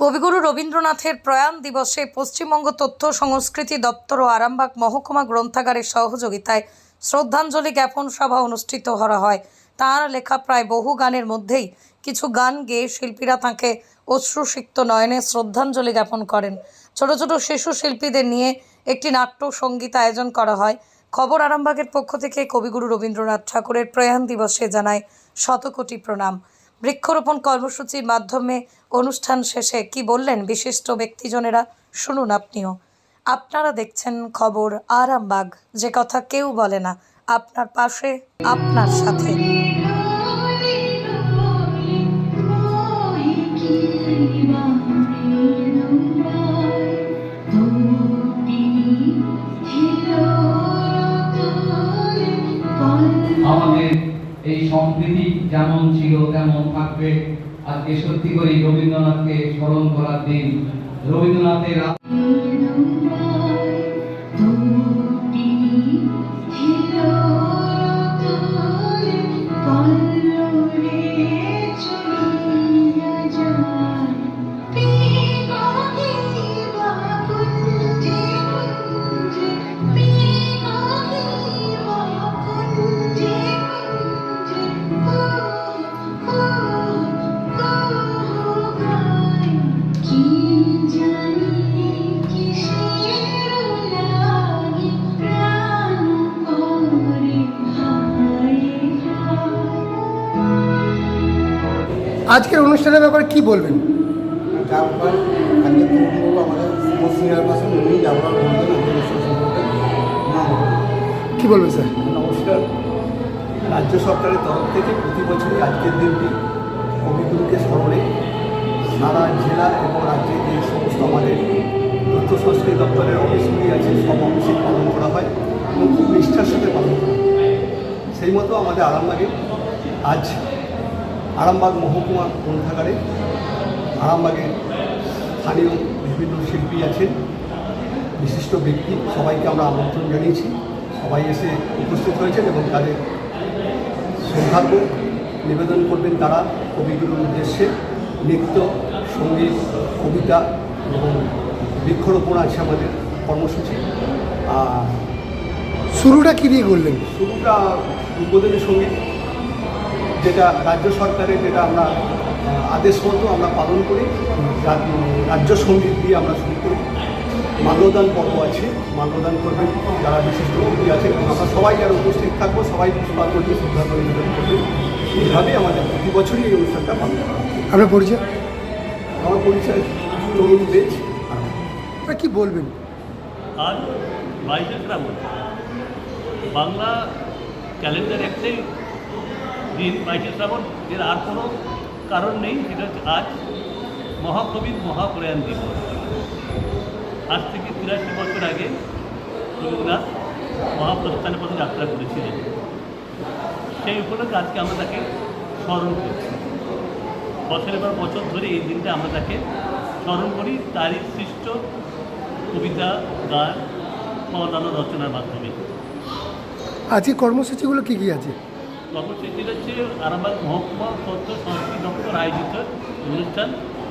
কবিগুরু রবীন্দ্রনাথের প্রয়াণ দিবসে পশ্চিমবঙ্গ তথ্য সংস্কৃতি দপ্তর ও আরামবাগ মহকুমা গ্রন্থাগারের সহযোগিতায় শ্রদ্ধাঞ্জলি জ্ঞাপন সভা অনুষ্ঠিত করা হয়। তাঁর লেখা প্রায় বহু গানের মধ্যেই কিছু গান গেয়ে শিল্পীরা তাঁকে অশ্রুসিক্ত নয়নে শ্রদ্ধাঞ্জলি জ্ঞাপন করেন। ছোট ছোট শিশু শিল্পীদের নিয়ে একটি নাট্য সংগীত আয়োজন করা হয়। খবর আরামবাগের পক্ষ থেকে কবিগুরু রবীন্দ্রনাথ ঠাকুরের প্রয়াণ দিবসে জানায় শতকোটি প্রণাম। বৃক্ষরোপণ কর্মসূচির মাধ্যমে অনুষ্ঠান শেষে কি বললেন বিশিষ্ট ব্যক্তিজনেরা? শুনুন আপনিও। আপনারা দেখছেন খবর আরামবাগ। যে কথা কেউ বলে না, আপনার পাশে, আপনার সাথে। আমাদের এই সম্প্রীতি যেমন ছিল তেমন থাকবে। আজকে সত্যি করি রবীন্দ্রনাথকে স্মরণ করার দিন। রবীন্দ্রনাথের আজকের অনুষ্ঠানের ব্যাপারে কি বলবেন? কি বলবেন স্যার? নমস্কার। রাজ্য সরকারের তরফ থেকে প্রতি বছরই আজকের দিনটি কবিগুরুকে স্মরণে সারা জেলা এবং রাজ্যে যে সমস্ত আমাদের তথ্য সংস্কৃতি দপ্তরের অফিসগুলি আছে সব অফিসে পালন করা হয় এবং খুব নিষ্ঠার সাথে পালন করা হয়। সেই মতো আমাদের আরামবাগে আজ আরামবাগ মহকুমা গ্রন্থাগারে আরামবাগে স্থানীয় বিভিন্ন শিল্পী আছেন বিশিষ্ট ব্যক্তি সবাইকে আমরা আমন্ত্রণ জানিয়েছি। সবাই এসে উপস্থিত হয়েছেন এবং তাদের সৌভাগ্য নিবেদন করবেন তারা কবিগুরুর উদ্দেশ্যে। নৃত্য সংগীত কবিতা এবং বৃক্ষরোপণ আছে আমাদের কর্মসূচি। আর শুরুটা কী দিয়ে করলেন? শুরুটা উদ্বোধনী সংগীত। যেটা রাজ্য সরকারের যেটা আমরা আদেশ মতো আমরা পালন করি রাজ্য সংগীত দিয়ে আমরা শুরু করি। মাল্যদান পর্ব আছে মাল্যদান করবেন যারা বিশিষ্ট ব্যক্তি আছে আমরা সবাই যারা উপস্থিত থাকব সবাই পুষ্পার করবে শ্রদ্ধা করে নিবেদন করবে এইভাবেই আমাদের প্রতি বছরই এই অনুষ্ঠানটা পালন করা। আপনার পরিচয়? আমার পরিচয় তরুণ বেজ। আপনারা কি বলবেন? আর শ্রাবণ। বাংলা ক্যালেন্ডার একটাই দিন বাইশে শ্রাবণ, এর আর কোনো কারণ নেই, সেটা হচ্ছে আজ মহাকবির মহাপ্রয়াণ দিবস। আজ থেকে তিরাশি বছর আগে রবীন্দ্রনাথ মহাপ্রস্থানের পথে যাত্রা করেছিলেন। সেই উপলক্ষে আজকে আমরা তাকে স্মরণ করছি বছরের পর বছর ধরে এই দিনটা আমরা তাকে স্মরণ করি তারই সৃষ্ট কবিতা, গান বা অন্যান্য রচনার মাধ্যমে। আজকে কর্মসূচিগুলো কি কি আছে? কর্মসূচি হচ্ছে আরামবাগ মহকুমা তথ্য সংস্কৃতি দপ্তর আয়োজিত অনুষ্ঠান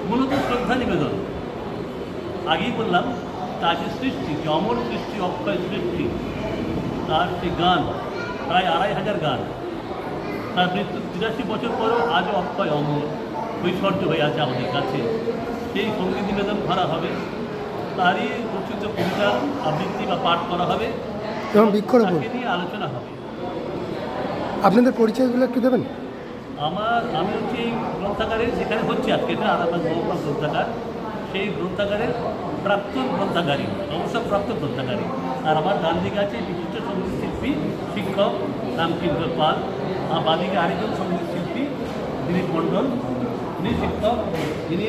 মূলত শ্রদ্ধা নিবেদন। আগেই বললাম তার যে সৃষ্টি যে অমর সৃষ্টি অক্ষয় সৃষ্টি তার যে গান প্রায় আড়াই হাজার গান। তার মৃত্যু তিরাশি বছর পরেও আজও অক্ষয় অমর ঐশ্বর্য হয়ে আছে আমাদের কাছে। সেই সংগীত নিবেদন করা হবে তারই রচিত কবিতা আবৃত্তি বা পাঠ করা হবে এবং বৃক্ষরোপণ নিয়ে আলোচনা হবে। আপনাদের পরিচয়গুলো একটু দেবেন? আমার, আমি হচ্ছে এই গ্রন্থাগারে যেখানে হচ্ছে আজকে এটা আরামবাগ মহকুমা গ্রন্থাগার। সেই গ্রন্থাগারের প্রাক্তন গ্রন্থাগারী, অবসরপ্রাপ্ত গ্রন্থাগারী। আর আমার ডান দিকে আছে বিশিষ্ট সংগীত শিল্পী শিক্ষক রামকৃষ্ণ পাল। আর বাদিকে আরেকজন সংগীত শিল্পী দিলীপ মণ্ডল। উনি শিক্ষক, যিনি